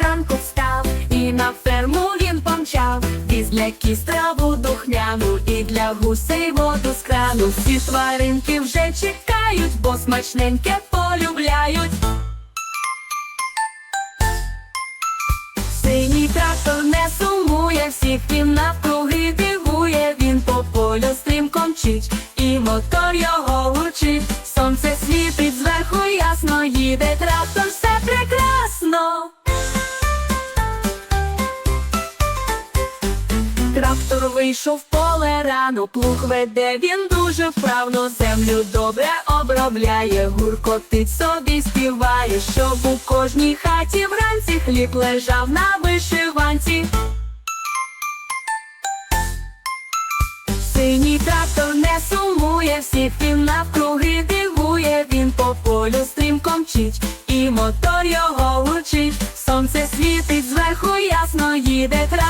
зранку встав, і на ферму він помчав. Віз для кіз духняну, і для гусей воду з крану. Всі тваринки вже чекають, бо смачненьке полюбляють. Синій трактор не сумує, всіх він навкруги дивує, він по полю стрімко мчить, і мотор його гучить. Сонце світить зверху ясно, їде трактор, все прекрасно. Трактор вийшов поле рано, плуг веде він дуже вправно, землю добре обробляє, гуркотить собі співає, щоб у кожній хаті вранці хліб лежав на вишиванці. Синій трактор не сумує, всіх він навкруги дивує, він по полю стрімко мчить, і мотор його гучить. Сонце світить зверху ясно, їде трактор,